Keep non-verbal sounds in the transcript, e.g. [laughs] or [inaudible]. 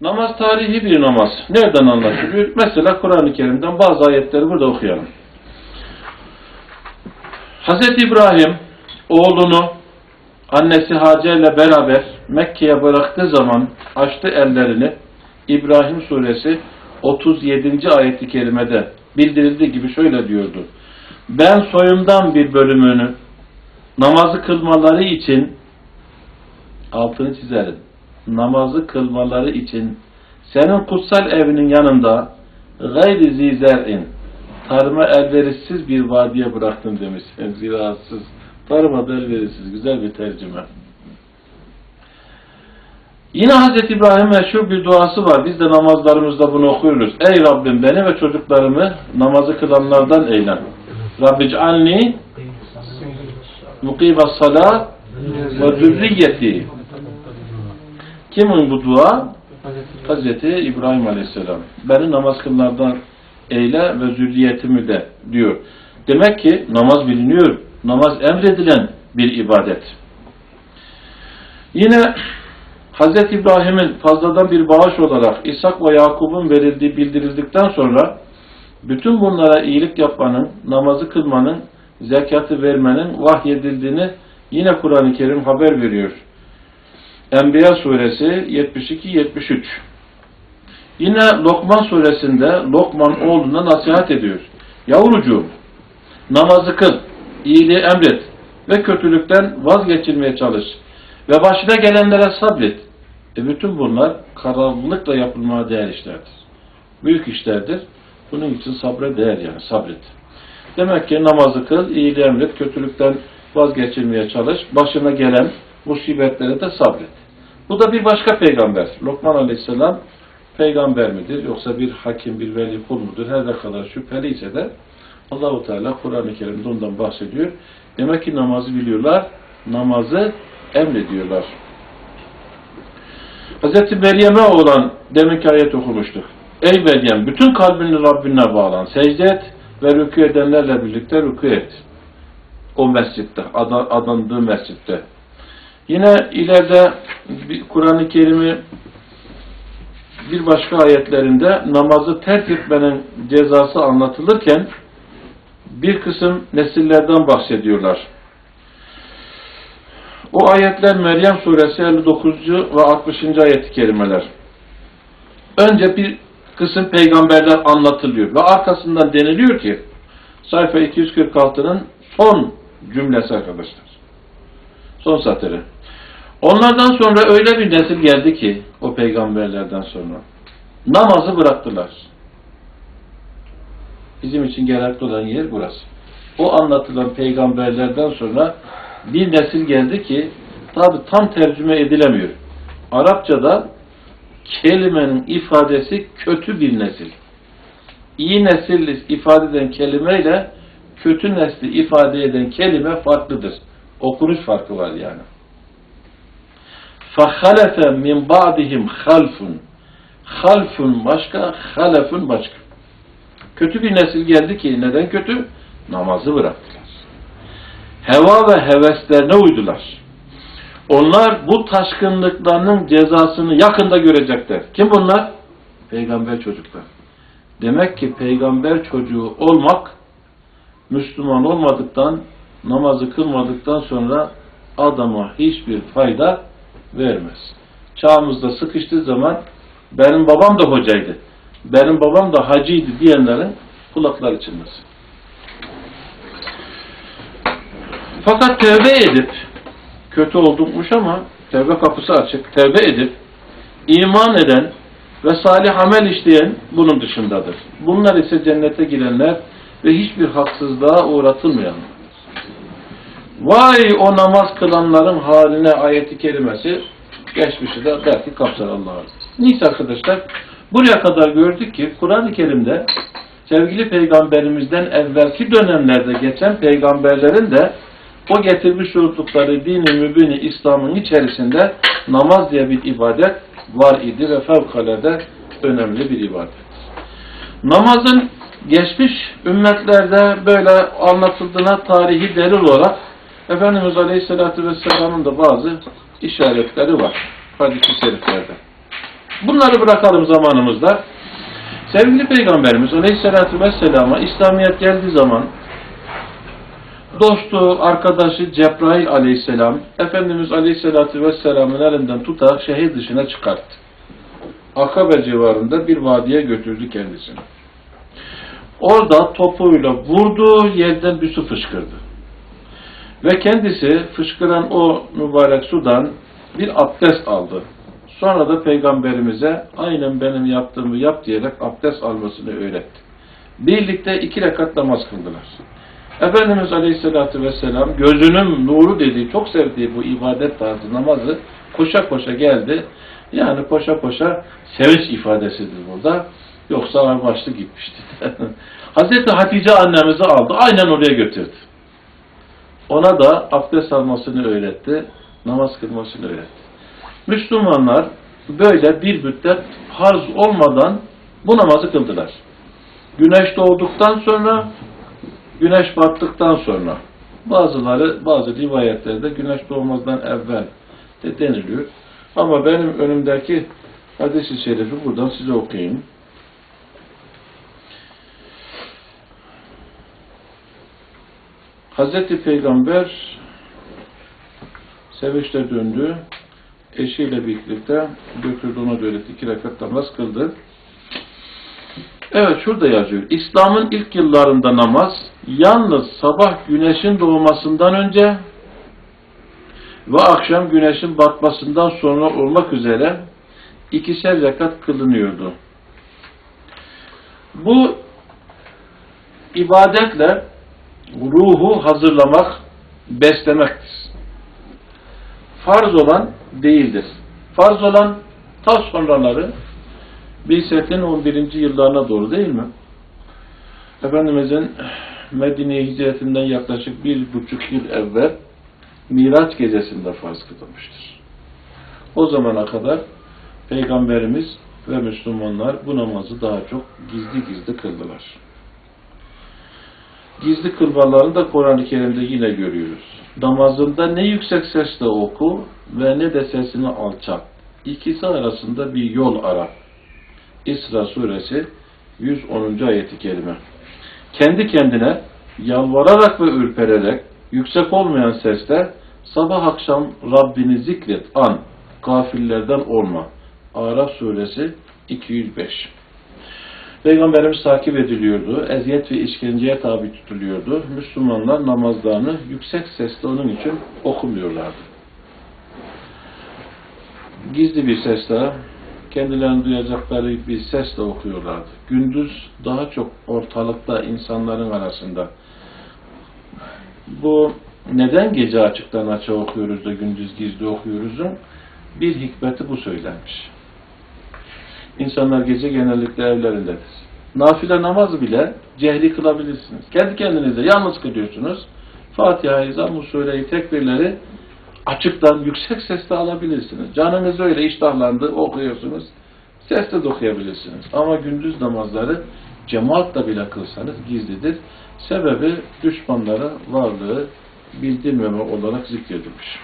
Namaz tarihi bir namaz. Nereden anlaşılıyor? Mesela Kur'an-ı Kerim'den bazı ayetleri burada okuyalım. Hz. İbrahim oğlunu annesi Hacer ile beraber Mekke'ye bıraktığı zaman açtı ellerini İbrahim suresi 37. ayeti kerimede bildirildiği gibi şöyle diyordu. Ben soyumdan bir bölümünü namazı kılmaları için altını çizerim. Namazı kılmaları için senin kutsal evinin yanında gayri zizer'in tarıma elverişsiz bir vadiye bıraktım demiş. Ziraatsız, tarıma elverişsiz. Güzel bir tercüme. Yine Hz. İbrahim meşhur bir duası var. Biz de namazlarımızda bunu okuyoruz. Ey Rabbim beni ve çocuklarımı namazı kılanlardan eyle. Rabbic'alni mukimas salat ve zürriyeti. Kimin bu dua? Hz. İbrahim Aleyhisselam. Beni namaz kılanlardan eyle ve zürriyetimi de diyor. Demek ki namaz biliniyor. Namaz emredilen bir ibadet. Yine Hz. İbrahim'in fazladan bir bağış olarak İshak ve Yakub'un verildiği bildirildikten sonra bütün bunlara iyilik yapmanın, namazı kılmanın, zekatı vermenin vahyedildiğini yine Kur'an-ı Kerim haber veriyor. Enbiya suresi 72-73 Yine Lokman suresinde Lokman oğluna nasihat ediyor. Yavrucuğum, namazı kıl, iyiliği emret ve kötülükten vazgeçilmeye çalış ve başına gelenlere sabret. E bütün bunlar kararlılıkla yapılmaya değer işlerdir. Büyük işlerdir. Bunun için sabre değer yani sabret. Demek ki namazı kıl, iyiliği emret, kötülükten vazgeçilmeye çalış, başına gelen musibetlere de sabret. Bu da bir başka peygamber. Lokman Aleyhisselam peygamber midir yoksa bir hakim, bir veli kul mudur? Her ne kadar şüpheliyse de Allahu Teala Kur'an-ı Kerim'de ondan bahsediyor. Demek ki namazı biliyorlar, namazı emrediyorlar. Hz. Meryem'e olan deminki ayet okumuştuk. Ey Meryem bütün kalbini Rabbine bağlan, secde et ve rükû edenlerle birlikte rükû et. O mescitte, adan, adandığı mescitte. Yine ileride Kur'an-ı Kerim'i bir başka ayetlerinde namazı terk etmenin cezası anlatılırken bir kısım nesillerden bahsediyorlar. O ayetler Meryem suresi 59. ve 60. ayet-i kerimeler. Önce bir kısım peygamberler anlatılıyor ve arkasından deniliyor ki sayfa 246'nın son cümlesi arkadaşlar. Son satırı. Onlardan sonra öyle bir nesil geldi ki o peygamberlerden sonra namazı bıraktılar. Bizim için gerekli olan yer burası. O anlatılan peygamberlerden sonra bir nesil geldi ki tabi tam tercüme edilemiyor. Arapçada kelimenin ifadesi kötü bir nesil. İyi nesil ifade eden kelimeyle kötü nesli ifade eden kelime farklıdır. Okunuş farkı var yani. فَخَلَفَ مِنْ بَعْدِهِمْ خَلْفٌ Halfun başka, halefun başka. Kötü bir nesil geldi ki neden kötü? Namazı bıraktılar. Heva ve heveslerine uydular. Onlar bu taşkınlıklarının cezasını yakında görecekler. Kim bunlar? Peygamber çocuklar. Demek ki peygamber çocuğu olmak Müslüman olmadıktan, namazı kılmadıktan sonra adama hiçbir fayda vermez. Çağımızda sıkıştığı zaman benim babam da hocaydı, benim babam da hacıydı diyenlerin kulakları çınlasın. Fakat tevbe edip, kötü oldukmuş ama tevbe kapısı açık, tevbe edip, iman eden ve salih amel işleyen bunun dışındadır. Bunlar ise cennete girenler ve hiçbir haksızlığa uğratılmayanlar. Vay o namaz kılanların haline ayeti kelimesi geçmişi de belki kapsar Allah'a. Neyse arkadaşlar buraya kadar gördük ki Kur'an-ı Kerim'de sevgili peygamberimizden evvelki dönemlerde geçen peygamberlerin de o getirmiş oldukları dini mübini İslam'ın içerisinde namaz diye bir ibadet var idi ve fevkalade önemli bir ibadet. Namazın geçmiş ümmetlerde böyle anlatıldığına tarihi delil olarak Efendimiz Aleyhisselatü Vesselam'ın da bazı işaretleri var hadis-i şeriflerde. Bunları bırakalım zamanımızda. Sevgili Peygamberimiz Aleyhisselatü Vesselam'a İslamiyet geldiği zaman dostu, arkadaşı Cebrail Aleyhisselam Efendimiz Aleyhisselatü Vesselam'ın elinden tutar şehir dışına çıkarttı. Akabe civarında bir vadiye götürdü kendisini. Orada topuyla vurduğu yerden bir su fışkırdı. Ve kendisi fışkıran o mübarek sudan bir abdest aldı. Sonra da peygamberimize aynen benim yaptığımı yap diyerek abdest almasını öğretti. Birlikte iki rekat namaz kıldılar. Efendimiz Aleyhisselatü Vesselam gözünün nuru dediği, çok sevdiği bu ibadet tarzı namazı koşa koşa geldi. Yani koşa koşa sevinç ifadesidir burada. Yoksa ağırbaşlı gitmişti. [laughs] Hazreti Hatice annemizi aldı, aynen oraya götürdü. Ona da abdest almasını öğretti, namaz kılmasını öğretti. Müslümanlar böyle bir müddet farz olmadan bu namazı kıldılar. Güneş doğduktan sonra, güneş battıktan sonra. Bazıları, bazı rivayetlerde güneş doğmazdan evvel de deniliyor. Ama benim önümdeki hadis-i şerifi buradan size okuyayım. Hazreti Peygamber sevinçle döndü. Eşiyle birlikte götürdü ona böyle iki rekat namaz kıldı. Evet şurada yazıyor. İslam'ın ilk yıllarında namaz yalnız sabah güneşin doğmasından önce ve akşam güneşin batmasından sonra olmak üzere ikişer rekat kılınıyordu. Bu ibadetle ruhu hazırlamak, beslemektir. Farz olan değildir. Farz olan ta sonraları Bilset'in 11. yıllarına doğru değil mi? Efendimizin Medine'ye hicretinden yaklaşık bir buçuk yıl evvel Miraç gecesinde farz kılınmıştır. O zamana kadar Peygamberimiz ve Müslümanlar bu namazı daha çok gizli gizli kıldılar. Gizli kılmalarını da Kur'an-ı Kerim'de yine görüyoruz. Namazında ne yüksek sesle oku ve ne de sesini alçalt. İkisi arasında bir yol ara. İsra suresi 110. ayeti kerime. Kendi kendine yalvararak ve ürpererek yüksek olmayan sesle sabah akşam Rabbini zikret, an, gafillerden olma. Araf suresi 205. Peygamberimiz takip ediliyordu, eziyet ve işkenceye tabi tutuluyordu. Müslümanlar namazlarını yüksek sesle onun için okumuyorlardı. Gizli bir sesle, kendilerini duyacakları bir sesle okuyorlardı. Gündüz daha çok ortalıkta, insanların arasında. Bu neden gece açıktan açığa okuyoruz da gündüz gizli okuyoruzun bir hikmeti bu söylenmiş. İnsanlar gece genellikle evlerindedir. Nafile namaz bile cehli kılabilirsiniz. Kendi kendinize yalnız kılıyorsunuz. Fatiha-i Zamm-ı Sure-i Tekbirleri açıktan, yüksek sesle alabilirsiniz. Canınız öyle iştahlandı, okuyorsunuz. Sesle de okuyabilirsiniz. Ama gündüz namazları cemaatle bile kılsanız gizlidir. Sebebi düşmanlara varlığı bildirmeme olarak zikredilmiş.